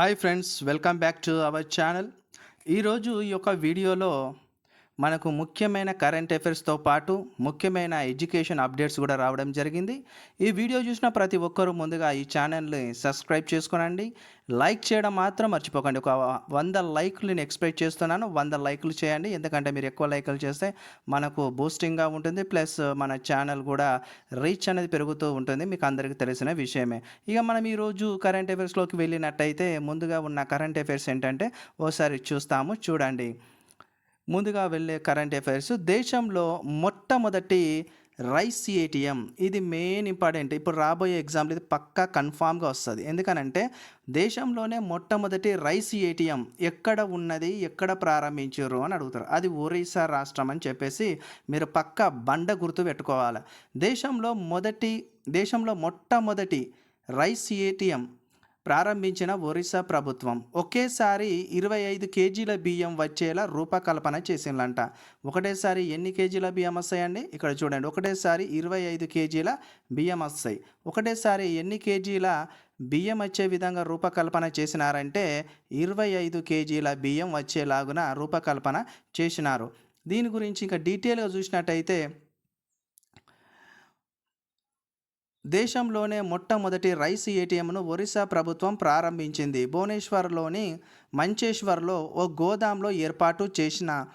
Hi friends welcome back to our channel ఈరోజు ఈ యొక్క వీడియోలో మనకు ముఖ్యమైన కరెంట్ అఫైర్స్తో పాటు ముఖ్యమైన ఎడ్యుకేషన్ అప్డేట్స్ కూడా రావడం జరిగింది. ఈ వీడియో చూసిన ప్రతి ఒక్కరూ ముందుగా ఈ ఛానల్ని సబ్స్క్రైబ్ చేసుకోనండి. లైక్ చేయడం మాత్రం మర్చిపోకండి. ఒక వంద లైక్లు నేను ఎక్స్పెక్ట్ చేస్తున్నాను. వంద లైక్లు చేయండి. ఎందుకంటే మీరు ఎక్కువ లైక్లు చేస్తే మనకు బూస్టింగ్గా ఉంటుంది. ప్లస్ మన ఛానల్ కూడా రీచ్ అనేది పెరుగుతూ ఉంటుంది. మీకు అందరికీ తెలిసిన విషయమే. ఇక మనం ఈరోజు కరెంట్ అఫైర్స్లోకి వెళ్ళినట్టయితే ముందుగా ఉన్న కరెంట్ అఫైర్స్ ఏంటంటే ఓసారి చూస్తాము. చూడండి. ముందుగా వెళ్ళే కరెంట్ అఫైర్స్ దేశంలో మొట్టమొదటి రైస్ ఏటీఎం ఇది మెయిన్ ఇంపార్టెంట్ ఇప్పుడు రాబోయే ఎగ్జామ్లు ఇది పక్కా కన్ఫామ్గా వస్తుంది. ఎందుకనంటే దేశంలోనే మొట్టమొదటి రైస్ ఏటీఎం ఎక్కడ ఉన్నది ఎక్కడ ప్రారంభించారు అని అడుగుతారు. అది ఒరిస్సా రాష్ట్రం అని చెప్పేసి మీరు పక్క బండ గుర్తు పెట్టుకోవాలి. దేశంలో మొదటి దేశంలో మొట్టమొదటి రైస్ ఏటీఎం ప్రారంభించిన ఒరిస్సా ప్రభుత్వం ఒకేసారి ఇరవై ఐదు కేజీల బియ్యం వచ్చేలా రూపకల్పన చేసిందంట. ఒకటేసారి ఎన్ని కేజీల బియ్యం వస్తాయండి? ఇక్కడ చూడండి. ఒకటేసారి ఇరవై ఐదు కేజీల బియ్యం వస్తాయి. ఒకటేసారి ఎన్ని కేజీల బియ్యం వచ్చే విధంగా రూపకల్పన చేసినారంటే ఇరవై ఐదు కేజీల బియ్యం వచ్చేలాగున రూపకల్పన చేసినారు. దీని గురించి ఇంకా డీటెయిల్గా చూసినట్టయితే దేశంలోనే మొట్టమొదటి రైస్ ఏటీఎంను ఒరిస్సా ప్రభుత్వం ప్రారంభించింది. భువనేశ్వర్లోని మంచేశ్వర్లో ఓ గోదాంలో ఏర్పాటు చేసిన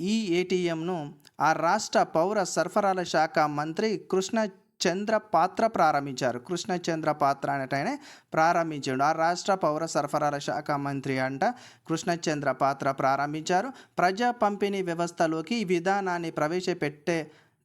ఈ ఏటీఎంను ఆ రాష్ట్ర పౌర సరఫరాల శాఖ మంత్రి కృష్ణ చంద్ర పాత్ర ప్రారంభించారు. కృష్ణ చంద్ర పాత్ర అనేటైనా ప్రారంభించాడు. ఆ రాష్ట్ర పౌర సరఫరాల శాఖ మంత్రి అంట కృష్ణచంద్ర పాత్ర ప్రారంభించారు. ప్రజా పంపిణీ వ్యవస్థలోకి ఈ విధానాన్ని ప్రవేశపెట్టే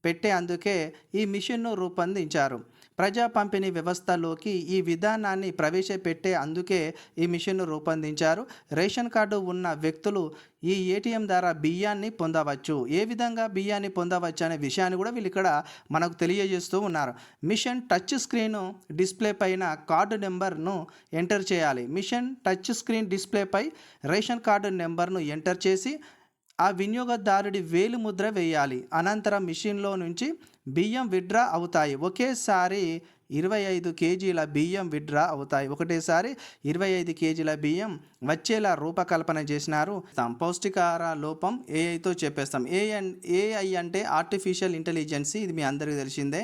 పెట్టే అందుకే ఈ మిషన్ను రూపొందించారు. ప్రజా పంపిణీ వ్యవస్థలోకి ఈ విధానాన్ని ప్రవేశపెట్టే అందుకే ఈ మిషన్ను రూపొందించారు. రేషన్ కార్డు ఉన్న వ్యక్తులు ఈ ఏటీఎం ద్వారా బియ్యాన్ని పొందవచ్చు. ఏ విధంగా బియ్యాన్ని పొందవచ్చు అనే విషయాన్ని కూడా వీళ్ళు ఇక్కడ మనకు తెలియజేస్తూ ఉన్నారు. మిషన్ టచ్ స్క్రీన్ డిస్ప్లే పైన కార్డు నెంబర్ను ఎంటర్ చేయాలి. మిషన్ టచ్ స్క్రీన్ డిస్ప్లేపై రేషన్ కార్డు నెంబర్ను ఎంటర్ చేసి ఆ వినియోగదారుడి వేలు ముద్ర వేయాలి. అనంతరం మిషన్లో నుంచి బియ్యం విడ్రా అవుతాయి. ఒకేసారి ఇరవై ఐదు కేజీల బియ్యం విడ్రా అవుతాయి. ఒకటేసారి ఇరవై ఐదు కేజీల బియ్యం వచ్చేలా రూపకల్పన చేసినారు. తాం పౌష్టికాహార లోపం ఏఐతో చెప్పేస్తాం. ఏ ఏఐ అంటే ఆర్టిఫిషియల్ ఇంటెలిజెన్సీ ఇది మీ అందరికీ తెలిసిందే.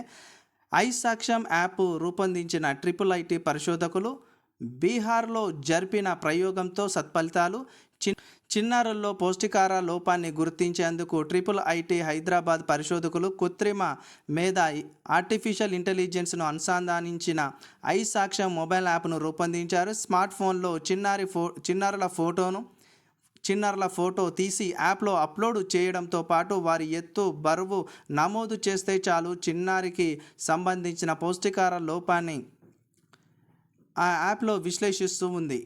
ఐ సాక్ష్యం యాప్ రూపొందించిన ట్రిపుల్ ఐటీ పరిశోధకులు బీహార్లో జరిపిన ప్రయోగంతో సత్ఫలితాలు చిన్నారుల్లో పౌష్టికార లోపాన్ని గుర్తించేందుకు ట్రిపుల్ ఐటీ హైదరాబాద్ పరిశోధకులు కృత్రిమ మేధ ఆర్టిఫిషియల్ ఇంటెలిజెన్స్ను అనుసంధానించిన ఐ సాక్ష్యం మొబైల్ యాప్ను రూపొందించారు. స్మార్ట్ ఫోన్లో చిన్నారి ఫో చిన్నారుల ఫోటోను చిన్నారుల ఫోటో తీసి యాప్లో అప్లోడ్ చేయడంతో పాటు వారి ఎత్తు బరువు నమోదు చేస్తే చాలు చిన్నారికి సంబంధించిన పౌష్టికార లోపాన్ని ఆ యాప్లో విశ్లేషిస్తూ ఉంది.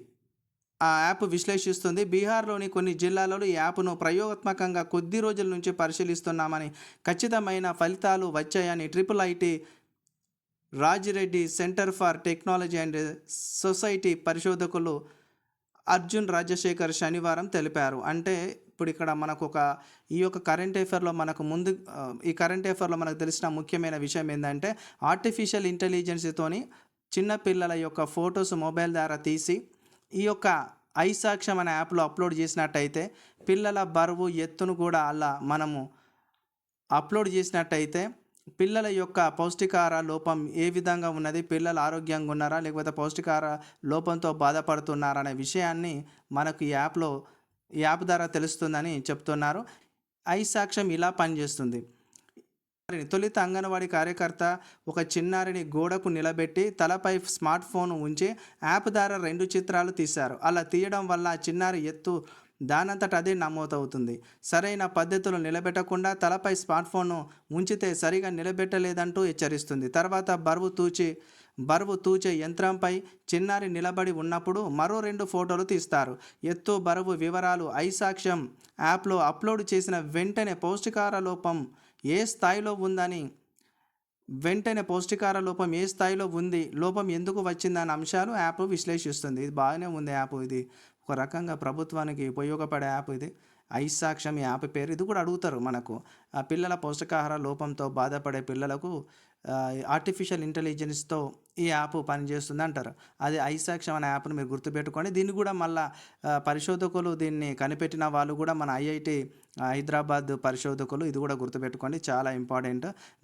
ఆ యాప్ విశ్లేషిస్తుంది. బీహార్లోని కొన్ని జిల్లాలలో ఈ యాప్ను ప్రయోగాత్మకంగా కొద్ది రోజుల నుంచి పరిశీలిస్తున్నామని ఖచ్చితమైన ఫలితాలు వచ్చాయని triple IT Rajireddy centre for technology and society పరిశోధకులు అర్జున్ రాజశేఖర్ శనివారం తెలిపారు. అంటే ఇప్పుడు ఇక్కడ మనకు ఒక ఈ యొక్క కరెంట్ అఫేర్లో మనకు ముందు ఈ కరెంట్ అఫేర్లో మనకు తెలిసిన ముఖ్యమైన విషయం ఏంటంటే ఆర్టిఫిషియల్ ఇంటెలిజెన్స్తోని చిన్నపిల్లల యొక్క ఫొటోస్ మొబైల్ ద్వారా తీసి ఈ యొక్క ఐ సాక్ష్యం అనే యాప్లో అప్లోడ్ చేసినట్టయితే పిల్లల బరువు ఎత్తును కూడా అలా మనము అప్లోడ్ చేసినట్టయితే పిల్లల యొక్క పౌష్టికాహార లోపం ఏ విధంగా ఉన్నది పిల్లలు ఆరోగ్యంగా ఉన్నారా లేకపోతే పౌష్టికాహార లోపంతో బాధపడుతున్నారా అనే విషయాన్ని మనకు ఈ యాప్లో యాప్ ద్వారా తెలుస్తుందని చెప్తున్నారు. ఐ సాక్ష్యం ఇలా పనిచేస్తుంది. తొలిత అంగన్వాడీ కార్యకర్త ఒక చిన్నారిని గోడకు నిలబెట్టి తలపై స్మార్ట్ ఫోన్ ఉంచి యాప్ ద్వారా రెండు చిత్రాలు తీశారు. అలా తీయడం వల్ల ఆ చిన్నారి ఎత్తు దానంతట అదే నమోదవుతుంది. సరైన పద్ధతులు నిలబెట్టకుండా తలపై స్మార్ట్ ఫోన్ను ఉంచితే సరిగా నిలబెట్టలేదంటూ హెచ్చరిస్తుంది. తర్వాత బరువు తూచి బరువు తూచే యంత్రంపై చిన్నారి నిలబడి ఉన్నప్పుడు మరో రెండు ఫోటోలు తీస్తారు. ఎత్తు బరువు వివరాలు ఐ సాక్ష్యం యాప్లో అప్లోడ్ చేసిన వెంటనే పౌష్టికార లోపం ఏ స్థాయిలో ఉందని? వెంటనే పౌష్టికార లోపం ఏ స్థాయిలో ఉంది? లోపం ఎందుకు వచ్చిందనే అంశాలు యాప్ విశ్లేషిస్తుంది. ఇది బాగానే ఉంది యాప్ ఇది. ఒక రకంగా ప్రభుత్వానికి ఉపయోగపడే యాప్ ఇది. ఐ సాక్ష్యం ఈ యాప్ పేరు ఇది కూడా అడుగుతారు మనకు. ఆ పిల్లల పోషకాహార లోపంతో బాధపడే పిల్లలకు ఆర్టిఫిషియల్ ఇంటెలిజెన్స్తో ఈ యాప్ పనిచేస్తుంది అంటారు. అది ఐ సాక్ష్యం అనే యాప్ను మీరు గుర్తుపెట్టుకోండి. దీన్ని కూడా మళ్ళా పరిశోధకులు దీన్ని కనిపెట్టిన వాళ్ళు కూడా మన ఐఐటి హైదరాబాద్ పరిశోధకులు ఇది కూడా గుర్తుపెట్టుకోండి. చాలా ఇంపార్టెంట్.